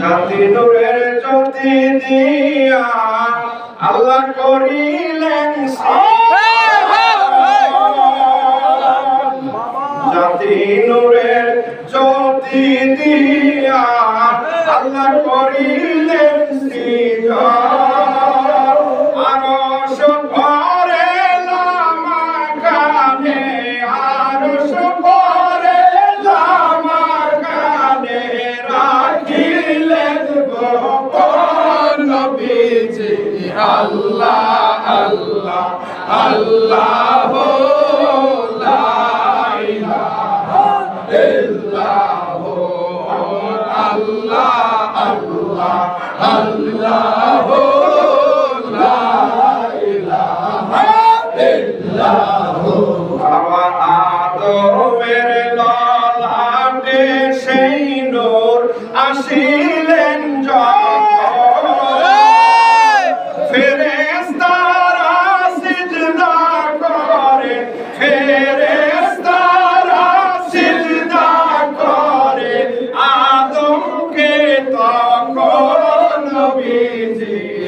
জাতি নূরের জ্যোতি দিয়া আল্লাহ করিলেন জাতি নূরের জ্যোতি দিয়া আল্লাহ করিলেন নবীজি আল্লাহ আল্লাহ আল্লাহ আল্লাহ আল্লাহ আল্লাহ আদমের সেই নূর আসিলেন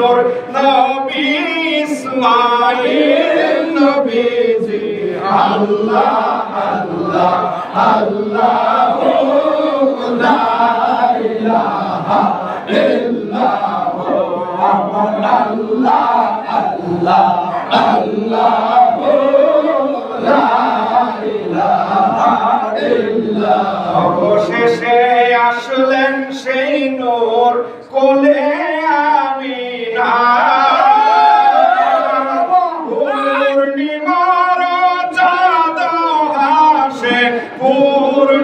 নূর নবী ইসমাইল নবীজি আল্লাহ আল্লাহ আল্লাহ অবশেষে আসলেন সেই নূর কোলে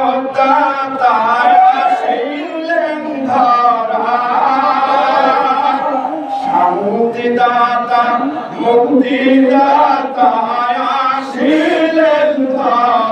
মুক্তিদাতা আসিলেন ধরা। শান্তি দাতা মুক্তি দাতা আসিলেন ধরা।